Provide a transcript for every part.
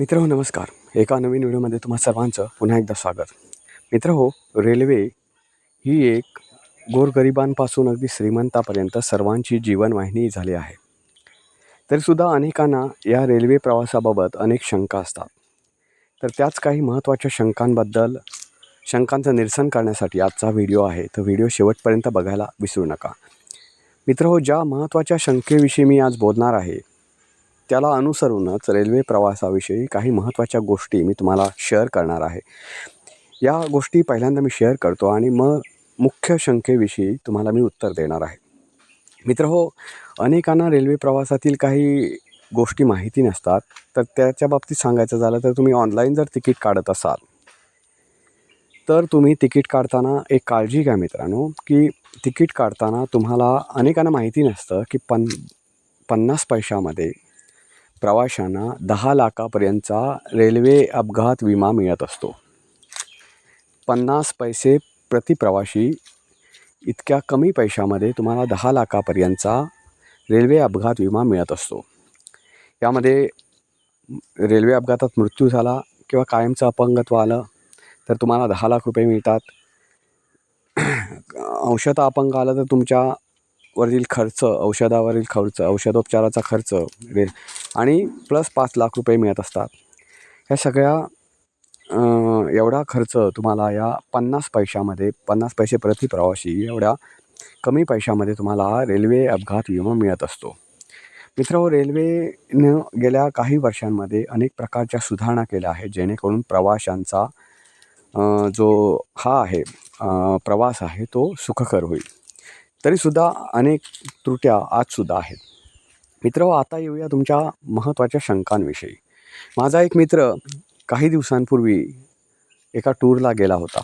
मित्र हो नमस्कार. एका नवीन व्हिडिओमध्ये तुम्हा सर्वांचं पुन्हा एकदा स्वागत. मित्र हो रेल्वे ही एक गोरगरिबांपासून अगदी श्रीमंतापर्यंत सर्वांची जीवनवाहिनी झाली आहे. तरीसुद्धा अनेकांना या रेल्वे प्रवासाबाबत अनेक शंका असतात. तर त्याच काही महत्त्वाच्या शंकांबद्दल शंकांचं निरसन करण्यासाठी आजचा व्हिडिओ आहे. तर व्हिडिओ शेवटपर्यंत बघायला विसरू नका. मित्र हो ज्या महत्त्वाच्या शंकेविषयी मी आज बोलणार आहे त्याला अनुसरूनच रेल्वे प्रवासाविषयी काही महत्त्वाच्या गोष्टी मी तुम्हाला शेअर करणार आहे. या गोष्टी पहिल्यांदा मी शेअर करतो आणि मग मुख्य शंकेविषयी तुम्हाला मी उत्तर देणार आहे. मित्र हो अनेकांना रेल्वे प्रवासातील काही गोष्टी माहिती नसतात तर त्याच्या बाबतीत सांगायचं झालं तर तुम्ही ऑनलाईन जर तिकीट काढत असाल तर तुम्ही तिकीट काढताना एक काळजी घ्या मित्रांनो की तिकीट काढताना तुम्हाला अनेकांना माहिती नसतं की पन पन्नास पैशामध्ये प्रवाशांना दहा लाखापर्यंतचा रेल्वे अपघात विमा मिळत असतो. पन्नास पैसे प्रति प्रवाशी इतक्या कमी पैशामध्ये तुम्हाला दहा लाखापर्यंतचा रेल्वे अपघात विमा मिळत असतो. यामध्ये रेल्वे अपघातात मृत्यू झाला किंवा कायमचं अपंगत्व आलं तर तुम्हाला दहा लाख रुपये मिळतात. अंशतः अपंग आलं तर तुमच्या वरील खर्च औषधावरील खर्च औषधोपचाराचा खर्च रे आणि प्लस पाच लाख रुपये मिळत असतात. ह्या सगळ्या एवढा खर्च तुम्हाला या पन्नास पैशामध्ये पन्नास पैसे प्रति प्रवासी एवढ्या कमी पैशामध्ये तुम्हाला रेल्वे अपघात विमा मिळत असतो. मित्र रेल्वेनं गेल्या काही वर्षांमध्ये अनेक प्रकारच्या सुधारणा केल्या आहेत जेणेकरून प्रवाशांचा जो हा आहे प्रवास आहे तो सुखकर होईल. तरीसुद्धा अनेक त्रुट्या आजसुद्धा आहेत. मित्र आता येऊया तुमच्या महत्त्वाच्या शंकांविषयी. माझा एक मित्र काही दिवसांपूर्वी एका टूरला गेला होता.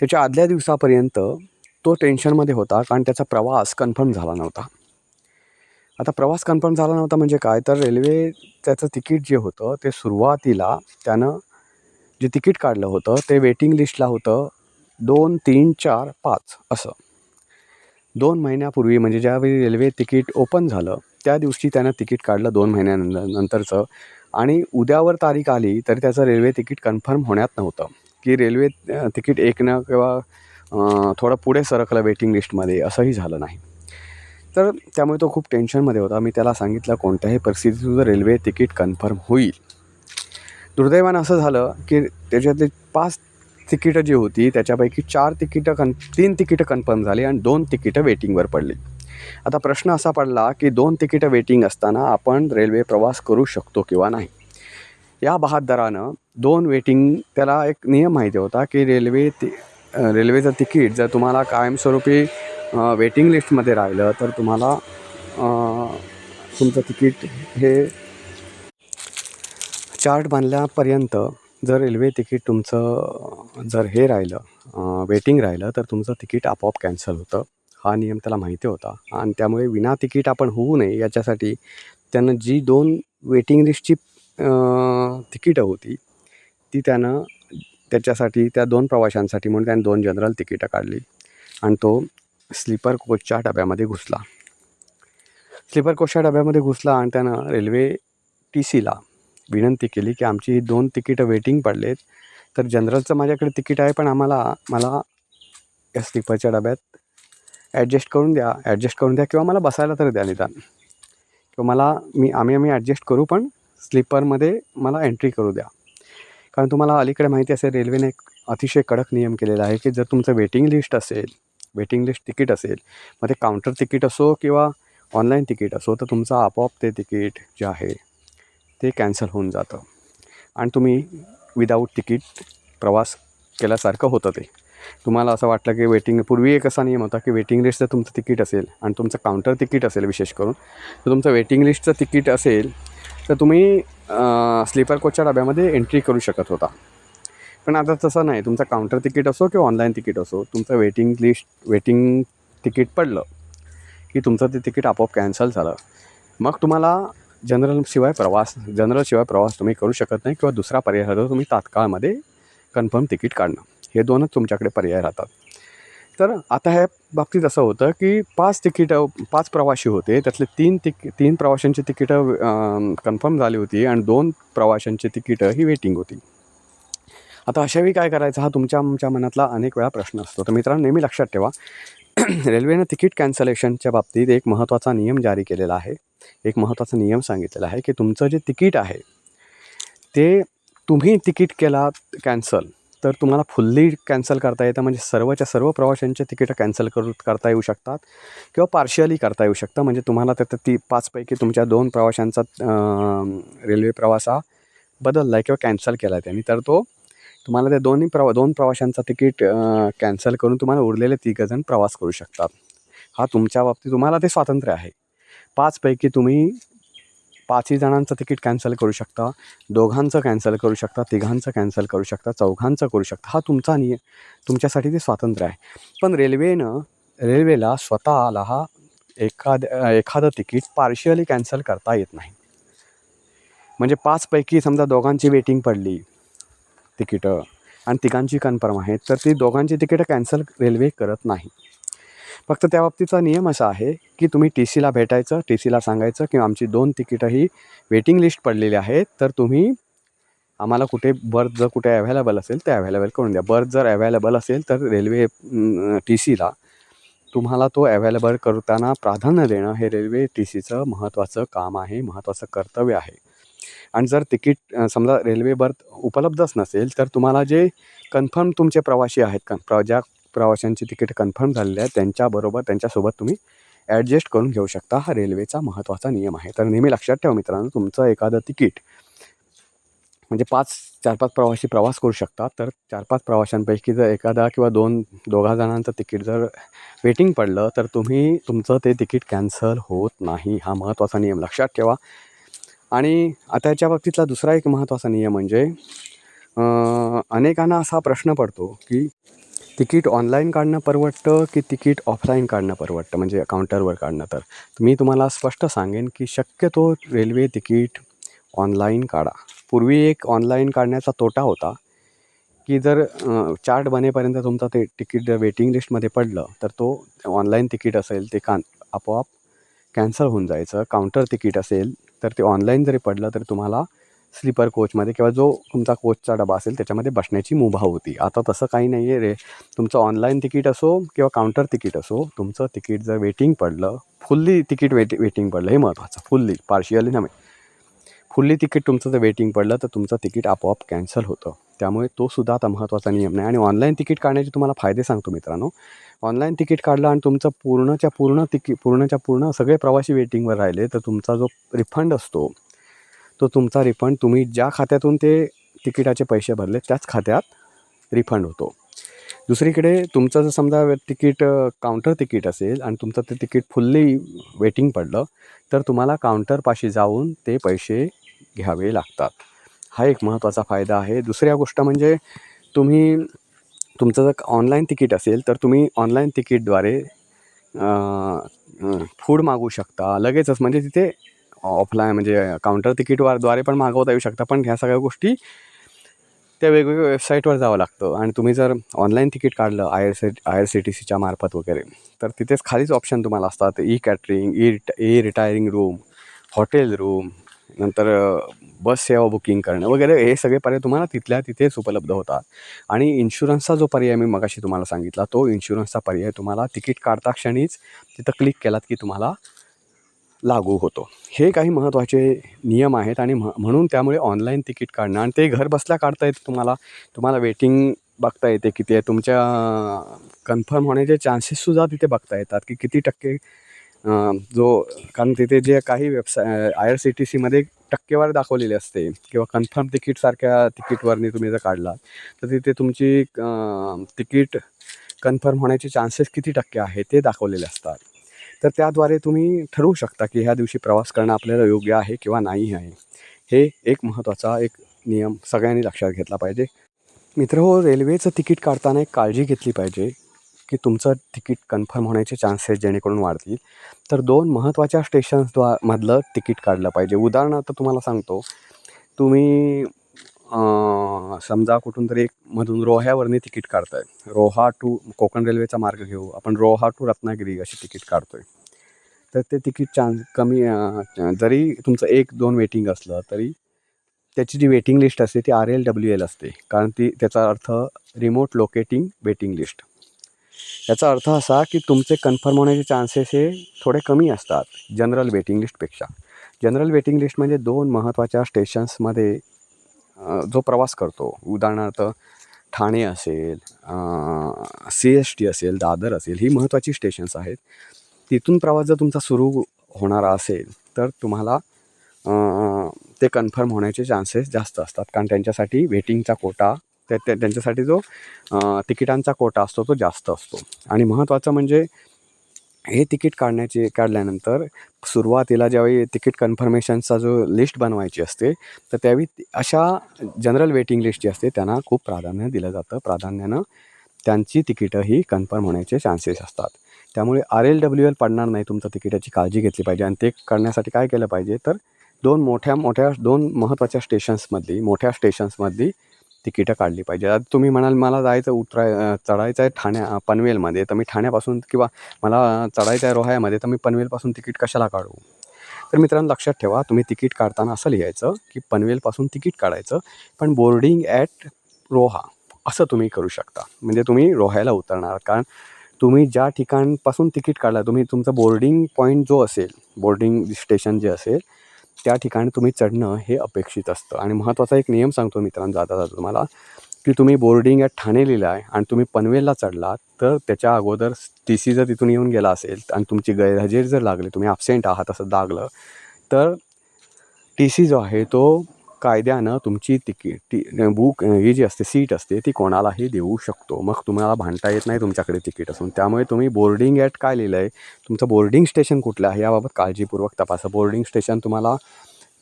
त्याच्या आदल्या दिवसापर्यंत तो टेन्शनमध्ये होता कारण त्याचा प्रवास कन्फर्म झाला नव्हता. आता प्रवास कन्फर्म झाला नव्हता म्हणजे काय? तर रेल्वे त्याचं तिकीट जे होतं ते सुरुवातीला त्यानं जे तिकीट काढलं होतं ते वेटिंग लिस्टला होतं दोन तीन चार पाच असं. दोन महिन्यापूर्वी म्हणजे ज्यावेळी रेल्वे तिकीट ओपन झालं त्या दिवशी त्यानं तिकीट काढलं दोन महिन्यानंतर नंतरचं आणि उद्यावर तारीख आली तरी त्याचं रेल्वे तिकीट कन्फर्म होण्यात नव्हतं. की रेल्वे तिकीट एकनं किंवा थोडं पुढे सरकलं वेटिंग लिस्टमध्ये असंही झालं नाही. तर त्यामुळे तो खूप टेन्शनमध्ये होता. मी त्याला सांगितलं कोणत्याही परिस्थितीत तुझं रेल्वे तिकीट कन्फर्म होईल. दुर्दैवानं असं झालं की त्याच्यातले पाच तिकीटं जी होती त्याच्यापैकी चार तिकीटं कन तीन तिकीटं कन्फर्म झाली आणि दोन तिकीटं वेटिंगवर पडली. आता प्रश्न असा पडला की दोन तिकीटं वेटिंग असताना आपण रेल्वे प्रवास करू शकतो किंवा नाही? या बहादरानं दोन वेटिंग त्याला एक नियम माहिती होता की रेल्वे ति रेल्वेचं तिकीट जर तुम्हाला कायमस्वरूपी वेटिंग लिस्टमध्ये राहिलं तर तुम्हाला तुमचं तिकीट हे चार्ट बांधल्यापर्यंत जर रेल्वे तिकीट तुमचं जर हे राहिलं वेटिंग राहिलं तर तुमचं तिकीट आपोआप कॅन्सल होतं. हा नियम त्याला माहिती होता. आणि त्यामुळे विना तिकीट आपण होऊ नये याच्यासाठी त्यानं जी दोन वेटिंग लिस्टची तिकीटं होती ती त्यानं त्याच्यासाठी त्या दोन प्रवाशांसाठी म्हणून त्याने दोन जनरल तिकीटं काढली. आणि तो स्लीपर कोचच्या डब्यामध्ये घुसला. स्लीपर कोचच्या डब्यामध्ये घुसला आणि त्यानं रेल्वे टी सीला विनंती केली की आमची ही दोन तिकीटं वेटिंग पडलेत. तर जनरलचं माझ्याकडे तिकीट आहे पण आम्हाला मला या स्लीपरच्या डब्यात ॲडजस्ट करून द्या ॲडजस्ट करून द्या किंवा मला बसायला तर द्या निदान. किंवा मला मी आम्ही आम्ही ॲडजस्ट करू पण स्लीपरमध्ये मला एंट्री करू द्या. कारण तुम्हाला अलीकडे माहिती असेल रेल्वेने एक अतिशय कडक नियम केलेला आहे की जर तुमचं वेटिंग लिस्ट असेल वेटिंग लिस्ट तिकीट असेल मग ते काउंटर तिकीट असो किंवा ऑनलाईन तिकीट असो तर तुमचं आपोआप ते तिकीट जे आहे ते कॅन्सल होऊन जातं. आणि तुम्ही विदाऊट तिकीट प्रवास केल्यासारखं होतं ते. तुम्हाला असं वाटलं की वेटिंग पूर्वी एक असा नियम होता की वेटिंग लिस्टचं तुमचं तिकीट असेल आणि तुमचं काउंटर तिकीट असेल विशेष करून. तर तुमचं वेटिंग लिस्टचं तिकीट असेल तर तुम्ही स्लीपर कोचच्या डब्यामध्ये एंट्री करू शकत होता. पण आता तसं नाही. तुमचं काउंटर तिकीट असो किंवा ऑनलाईन तिकीट असो तुमचं वेटिंग लिस्ट वेटिंग तिकीट पडलं की तुमचं ते तिकीट आपोआप कॅन्सल झालं. मग तुम्हाला जनरलशिवाय प्रवास जनरलशिवाय प्रवास तुम्ही करू शकत नाही किंवा दुसरा पर्याय राहतो तुम्ही तात्काळमध्ये कन्फर्म तिकीट काढणं. हे दोनच तुमच्याकडे पर्याय राहतात. तर आता ह्या बाबतीत असं होतं की पाच तिकीटं पाच प्रवासी होते त्यातले तीन तिक तीन प्रवाशांची तिकीटं कन्फर्म झाली होती आणि दोन प्रवाशांची तिकीटं ही वेटिंग होती. आता अशावेळी काय करायचं? हा तुमच्या आमच्या मनातला अनेक वेळा प्रश्न असतो. तर मित्रांनो नेहमी लक्षात ठेवा. रेल्वेनं तिकीट कॅन्सलेशनच्या बाबतीत एक महत्त्वाचा नियम जारी केलेला आहे. एक महत्त्वाचा नियम सांगितलेला आहे की तुमचं जे तिकीट आहे ते तुम्ही तिकीट केला कॅन्सल तर तुम्हाला फुल्ली कॅन्सल करता येतं. म्हणजे सर्वच्या सर्व प्रवाशांचे तिकीटं कॅन्सल करू करता येऊ शकतात किंवा पार्शियली करता येऊ शकतं. म्हणजे तुम्हाला त्यात ती पाचपैकी तुमच्या दोन प्रवाशांचा रेल्वे प्रवास हा बदलला आहे किंवा कॅन्सल केला आहे त्यांनी. तर तो तुम्हाला त्या दोन्ही प्रवा दोन प्रवाशांचा तिकीट कॅन्सल करून तुम्हाला उरलेले तिघजण प्रवास करू शकतात. हा तुमच्या बाबतीत तुम्हाला ते स्वातंत्र्य आहे. पाचपैकी तुम्ही पाचही जणांचं तिकीट कॅन्सल करू शकता दोघांचं कॅन्सल करू शकता तिघांचं कॅन्सल करू शकता चौघांचं करू शकता हा तुमचा निय तुमच्यासाठी ते स्वातंत्र्य आहे. पण रेल्वेनं रेल्वेला स्वतःला हा एखाद एखादं तिकीट पार्शियली कॅन्सल करता येत नाही. म्हणजे पाचपैकी समजा दोघांची वेटिंग पडली तिकीटं आणि तिघांची कन्फर्म आहेत तर ती दोघांची तिकीटं कॅन्सल रेल्वे करत नाही. फक्त त्या बाबतीचा नियम असा आहे की तुम्ही टी सीला भेटायचं टी सीला सांगायचं किंवा आमची दोन तिकीटं ही वेटिंग लिस्ट पडलेली आहेत तर तुम्ही आम्हाला कुठे बर्थ जर कुठे अवेलेबल असेल ते अवेलेबल करून द्या. बर्थ जर अवेलेबल असेल तर रेल्वे टी सीला तुम्हाला तो अवेलेबल करताना प्राधान्य देणं हे रेल्वे टी सीचं महत्त्वाचं काम आहे महत्त्वाचं कर्तव्य आहे. आणि जर तिकीट समजा रेल्वे बर्थ उपलब्धच नसेल तर तुम्हाला जे कन्फर्म तुमचे प्रवासी आहेत कन प्र ज्या प्रवाशांची तिकीट कन्फर्म झालेली आहे. त्यांच्याबरोबर त्यांच्यासोबत तुम्ही ॲडजस्ट करून घेऊ शकता. हा रेल्वेचा महत्त्वाचा नियम आहे. तर नेहमी लक्षात ठेवा मित्रांनो तुमचं एखादं तिकीट म्हणजे पाच चार पाच प्रवासी प्रवास करू शकतात. तर चार पाच प्रवाशांपैकी जर एखादा किंवा दोन दोघा जणांचं तिकीट जर वेटिंग पडलं तर तुम्ही तुमचं ते तिकीट कॅन्सल होत नाही. हा महत्त्वाचा नियम लक्षात ठेवा. आणि आता याच्या बाबतीतला दुसरा एक महत्त्वाचा नियम म्हणजे अनेकांना असा प्रश्न पडतो की तिकीट ऑनलाईन काढणं परवडतं की तिकीट ऑफलाईन काढणं परवडतं? म्हणजे काउंटरवर काढणं तर. मी तुम्हाला स्पष्ट सांगेन की शक्यतो रेल्वे तिकीट ऑनलाईन काढा. पूर्वी एक ऑनलाईन काढण्याचा तोटा होता की जर चार्ट बनेपर्यंत तुमचं ते तिकीट जर वेटिंग लिस्टमध्ये पडलं तर तो ऑनलाईन तिकीट असेल ते कान आपोआप कॅन्सल होऊन जायचं. काउंटर तिकीट असेल तर ते ऑनलाईन जरी पडलं तर तुम्हाला स्लीपर कोचमध्ये किंवा जो तुमचा कोचचा डबा असेल त्याच्यामध्ये बसण्याची मुभा होती. आता तसं काही नाही आहे रे. तुमचं ऑनलाईन तिकीट असो किंवा काउंटर तिकीट असो तुमचं तिकीट जर वेटिंग पडलं फुल्ली तिकीट वेट वेटिंग पडलं हे महत्त्वाचं फुल्ली पार्शियली नव्हे. फुल्ली तिकीट तुमचं जर वेटिंग पडलं तर तुमचं तिकीट आपोआप कॅन्सल होतं. त्यामुळे तो सुद्धा आता महत्त्वाचा नियम नाही. आणि ऑनलाईन तिकीट काढण्याचे तुम्हाला फायदे सांगतो मित्रांनो. ऑनलाईन तिकीट काढलं आणि तुमचं पूर्णच्या पूर्ण तिकीट पूर्णच्या पूर्ण सगळे प्रवासी वेटिंगवर राहिले तर तुमचा जो रिफंड असतो तो तुमचा रिफंड तुम्ही ज्या खात्यातून ते तिकिटाचे पैसे भरले त्याच खात्यात रिफंड होतो. दुसरीकडे तुमचं जर समजा तिकीट काउंटर तिकीट असेल आणि तुमचं ते तिकीट फुल्ली वेटिंग पडलं तर तुम्हाला काउंटरपाशी जाऊन ते पैसे घ्यावे लागतात. हा एक महत्त्वाचा फायदा आहे. दुसऱ्या गोष्ट म्हणजे तुम्ही तुमचं जर ऑनलाईन तिकीट असेल तर तुम्ही ऑनलाईन तिकीटद्वारे फूड मागू शकता. लगेचच म्हणजे तिथे ऑफलाईन म्हणजे काउंटर तिकीटवारद्वारे पण मागवता येऊ शकता. पण ह्या सगळ्या गोष्टी त्या वेगवेगळ्या वेबसाईटवर जावं लागतं. आणि तुम्ही जर ऑनलाईन तिकीट काढलं I R C I R C T सीच्या मार्फत वगैरे तर तिथेच खालीच ऑप्शन तुम्हाला असतात. E catering E Rita e retiring room hotel room नंतर बस सेवा बुकिंग करणं वगैरे हे सगळे पर्याय तुम्हाला तिथल्या तिथेच उपलब्ध होतात. आणि इन्शुरन्सचा जो पर्याय मी मगाशी तुम्हाला सांगितला तो इन्शुरन्सचा पर्याय तुम्हाला तिकीट काढता क्षणीच तिथं क्लिक केलात की तुम्हाला लागू होतो. हे काही महत्त्वाचे नियम आहेत आणि म्ह म्हणून त्यामुळे ऑनलाईन तिकीट काढणं आणि ते घर बसल्या काढता येतं तुम्हाला. तुम्हाला वेटिंग बघता येते किती आहे तुमच्या कन्फर्म होण्याचे चान्सेससुद्धा तिथे बघता येतात की किती टक्के जो कारण तिथे जे काही website I R C T सीमध्ये टक्केवारी दाखवलेली असते किंवा कन्फर्म तिकीटसारख्या तिकीटवरनी तुम्ही जर काढला तर तिथे तुमची तिकीट कन्फर्म होण्याचे चान्सेस किती टक्के आहे ते दाखवलेले असतात. तर त्याद्वारे तुम्ही ठरवू शकता की ह्या दिवशी प्रवास करणं आपल्याला योग्य आहे किंवा नाही आहे. हे एक महत्त्वाचा एक नियम सगळ्यांनी लक्षात घेतला पाहिजे. मित्र हो रेल्वेचं तिकीट काढताना एक काळजी घेतली पाहिजे की तुमचं तिकीट कन्फर्म होण्याचे चान्सेस जेणेकरून वाढतील. तर दोन महत्त्वाच्या स्टेशन्सद्वा मधलं तिकीट काढलं पाहिजे. उदाहरणार्थ तुम्हाला सांगतो तुम्ही समजा कुठून तरी एक मधून रोह्यावरनी तिकीट काढताय. रोहा टू कोकण रेल्वेचा मार्ग घेऊ. आपण रोहा टू रत्नागिरी अशी तिकीट काढतोय. तर ते तिकीट चान्स कमी जरी तुमचं एक दोन वेटिंग असलं तरी त्याची जी वेटिंग लिस्ट असते ती आर एल डब्ल्यू एल असते. कारण ती त्याचा अर्थ रिमोट लोकेटिंग वेटिंग लिस्ट याचा अर्थ असा की तुमचे कन्फर्म होण्याचे चान्सेस हे थोडे कमी असतात जनरल वेटिंग लिस्टपेक्षा जनरल वेटिंग लिस्ट म्हणजे दोन महत्त्वाच्या स्टेशन्समध्ये जो प्रवास करतो. उदाहरणार्थ ठाणे असेल सी एस टी असेल दादर असेल ही महत्त्वाची स्टेशन्स आहेत. तिथून प्रवास जर तुमचा सुरू होणारा असेल तर तुम्हाला ते कन्फर्म होण्याचे चान्सेस जास्त असतात. कारण त्यांच्यासाठी वेटिंगचा कोटा त्या त्यांच्यासाठी जो तिकिटांचा कोटा असतो तो जास्त असतो. आणि महत्त्वाचं म्हणजे हे तिकीट काढण्याचे काढल्यानंतर सुरुवातीला ज्यावेळी तिकीट कन्फर्मेशनचा जो लिस्ट बनवायची असते तर त्यावेळी अशा जनरल वेटिंग लिस्ट जी असते त्यांना खूप प्राधान्य दिलं जातं. प्राधान्यानं त्यांची तिकीटंही कन्फर्म होण्याचे चान्सेस असतात. त्यामुळे आर एल डब्ल्यू एल पडणार नाही तुमचं तिकिटाची काळजी घेतली पाहिजे आणि ते करण्यासाठी काय केलं पाहिजे तर दोन मोठ्या मोठ्या दोन महत्त्वाच्या स्टेशन्समधली मोठ्या स्टेशन्समधली तिकीटं काढली पाहिजे. आता तुम्ही म्हणाल मला जायचं उतराय चढायचं आहे ठाण्या पनवेलमध्ये. तर मी ठाण्यापासून किंवा मला चढायचं आहे रोह्यामध्ये तर मी पनवेलपासून तिकीट कशाला काढू? तर मित्रांनो लक्षात ठेवा तुम्ही तिकीट काढताना असं लिहायचं की पनवेलपासून तिकीट काढायचं पण बोर्डिंग ॲट रोहा असं तुम्ही करू शकता. म्हणजे तुम्ही रोहायला उतरणार कारण तुम्ही ज्या ठिकाणपासून तिकीट काढला तुम्ही तुमचं बोर्डिंग पॉईंट जो असेल बोर्डिंग स्टेशन जे असेल त्या ठिकाणी तुम्ही चढणं हे अपेक्षित असतं. आणि महत्त्वाचा एक नियम सांगतो मित्रांनो जाता जाता तुम्हाला की तुम्ही बोर्डिंग ॲट ठाणे लिहिलं आहे आणि तुम्ही पनवेलला चढलात तर त्याच्या अगोदर टी सी जर तिथून येऊन गेला असेल आणि तुमची गैरहजेरी जर लागली तुम्ही ॲबसेंट आहात असं लागलं तर टी सी जो आहे तो कायद्यानं तुमची तिकीट ती बुक ही जी असते सीट असते ती कोणालाही देऊ शकतो. मग तुम्हाला भांडता येत नाही तुमच्याकडे तिकीट असून. त्यामुळे तुम्ही बोर्डिंग ॲट काय लिहिलं आहे तुमचं बोर्डिंग स्टेशन कुठलं आहे याबाबत काळजीपूर्वक तपासा. बोर्डिंग स्टेशन तुम्हाला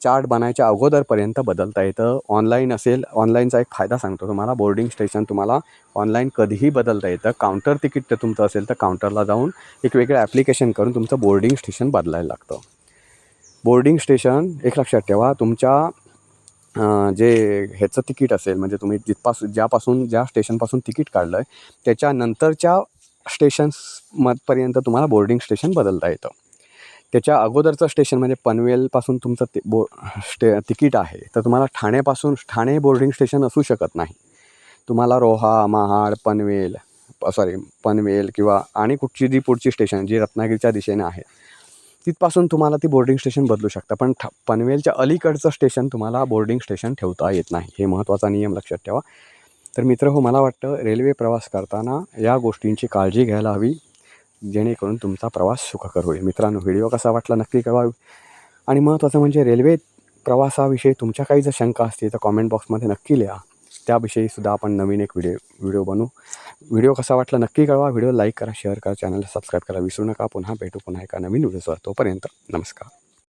चार्ट बनायच्या अगोदरपर्यंत बदलता येतं. ऑनलाईन असेल ऑनलाईनचा एक फायदा सांगतो तुम्हाला. बोर्डिंग स्टेशन तुम्हाला ऑनलाईन कधीही बदलता येतं. काउंटर तिकीट जर तुमचं असेल तर काउंटरला जाऊन एक वेगळं ॲप्लिकेशन करून तुमचं बोर्डिंग स्टेशन बदलायला लागतं. बोर्डिंग स्टेशन एक लक्षात ठेवा तुमच्या जे ह्याचं तिकीट असेल म्हणजे तुम्ही जिथपासून ज्यापासून ज्या स्टेशनपासून तिकीट काढलं आहे त्याच्यानंतरच्या स्टेशन्समधपर्यंत तुम्हाला बोर्डिंग स्टेशन बदलता येतं. त्याच्या अगोदरचं स्टेशन म्हणजे पनवेलपासून तुमचं ते बो स्टे तिकीट आहे तर तुम्हाला ठाण्यापासून ठाणे बोर्डिंग स्टेशन असू शकत नाही. तुम्हाला रोहा महाड पनवेल सॉरी पनवेल किंवा आणि कुठची जी पुढची स्टेशन जी रत्नागिरीच्या दिशेने आहे तिथपासून तुम्हाला ती बोर्डिंग स्टेशन बदलू शकता. पण ठ पनवेलच्या अलीकडचं स्टेशन तुम्हाला बोर्डिंग स्टेशन ठेवता येत नाही. हे महत्त्वाचा नियम लक्षात ठेवा. तर मित्र हो मला वाटतं रेल्वे प्रवास करताना या गोष्टींची काळजी घ्यायला हवी जेणेकरून तुमचा प्रवास सुखकर होईल. मित्रांनो व्हिडिओ कसा वाटला नक्की कळवा. आणि महत्त्वाचं म्हणजे रेल्वे प्रवासाविषयी तुमच्या काही जर शंका असतील तर कॉमेंट बॉक्समध्ये नक्की लिहा. त्याविषयी सुद्धा आपण नवीन एक व्हिडिओ व्हिडिओ बनवू व्हिडिओ कसा वाटला नक्की कळवा. व्हिडिओ लाईक करा शेअर करा चॅनलला सबस्क्राईब करा. विसरू नका. पुन्हा भेटू पुन्हा एका नवीन व्हिडिओसवर तोपर्यंत नमस्कार.